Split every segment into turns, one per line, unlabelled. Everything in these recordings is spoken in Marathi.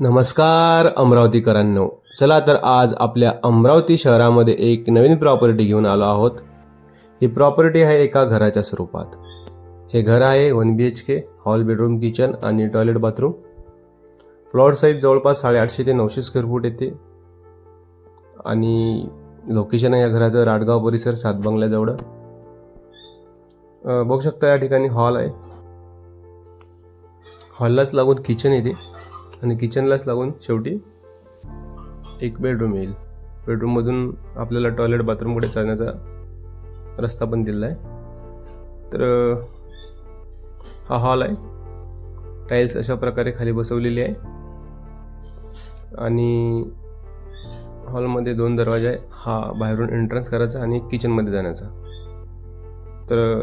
नमस्कार अमरावतीकरांनो. चला तर आज आपल्या अमरावती शहरामध्ये एक नवीन प्रॉपर्टी घेऊन आलो आहोत. ही प्रॉपर्टी आहे एका घराच्या स्वरूपात. हे घर आहे one B H K hall bedroom kitchen आणि टॉयलेट बाथरूम प्लॉट साईज जवळपास साडेआठशे ते नऊशे स्क्वेअर फूट येते. आणि लोकेशन आहे या घराचं राडगाव परिसर सातबंगल्याजवळ बंगल्याजवळ बघू शकता या ठिकाणी हॉल आहे. हॉललाच लागून किचन येते. आणि किचनलाच लागून शेवटी एक बेडरूम येईल. बेडरूममधून आपल्याला टॉयलेट बाथरूमकडे जाण्याचा रस्ता पण दिला आहे तर हा हॉल आहे. टाईल्स अशा प्रकारे खाली बसवलेली आहे. आणि हॉलमध्ये दोन दरवाजा आहे हा बाहेरून एंट्रन्स करायचा आणि किचनमध्ये जाण्याचा. तर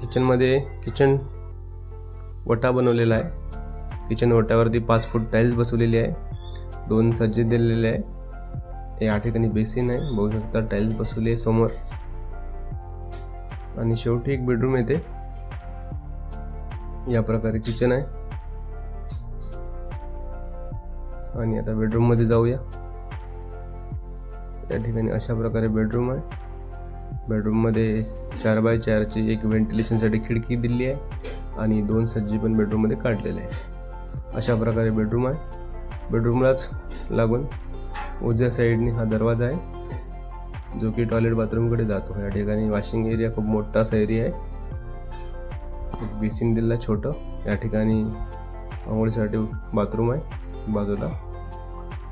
किचनमध्ये किचन वटा बनवलेला आहे. किचन ओट्यावरती पाच फूट टाईल्स बसवलेली आहे. दोन सज्जे दिलेले आहे. या ठिकाणी बेसिन आहे. बघू शकता टाईल्स बसवली आहे समोर. आणि शेवटी एक बेडरूम येते. या प्रकारे किचन आहे. आणि आता बेडरूममध्ये जाऊया. या ठिकाणी अशा प्रकारे बेडरूम आहे. बेडरूममध्ये चार बाय चारची एक व्हेंटिलेशनसाठी खिडकी दिली आहे. आणि दोन सज्जी पण बेडरूममध्ये काढलेले आहे अशा प्रकारे बेडरूम आहे. बेडरूमलाच लागून उजव्या साईडने हा दरवाजा आहे. जो की टॉयलेट बाथरूमकडे जातो. या ठिकाणी वॉशिंग एरिया खूप मोठा असा एरिया आहे. बेसिन दिलेला छोटं. या ठिकाणी आंघोळीसाठी बाथरूम आहे. बाजूला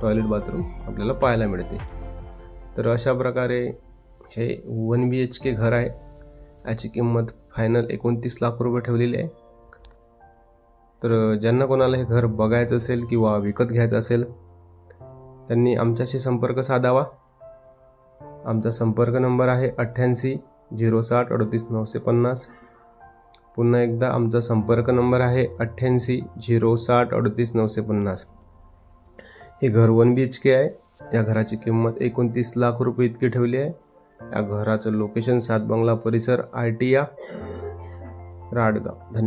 टॉयलेट बाथरूम आपल्याला पाहायला मिळते. तर अशा प्रकारे हे वन बी एच के घर आहे. याची किंमत फायनल एकोणतीस लाख रुपये ठेवलेली आहे. तर ज्यांना कोणाला हे घर बघायचं असेल किंवा विकत घ्यायचं असेल त्यांनी आमच्याशी संपर्क साधावा. आमचा संपर्क नंबर आहे अठ्ठ्याऐंशी झिरो साठ अडतीस नऊशे पन्नास. पुन्हा एकदा आमचा संपर्क नंबर आहे अठ्ठ्याऐंशी झिरो साठ अडतीस नऊशे पन्नास. हे घर वन बी एच के आहे. या घराची किंमत एकोणतीस लाख रुपये इतकी ठेवली आहे. या घराचं लोकेशन सात बंगला परिसर आय टी या राडगाव. धन्यवाद.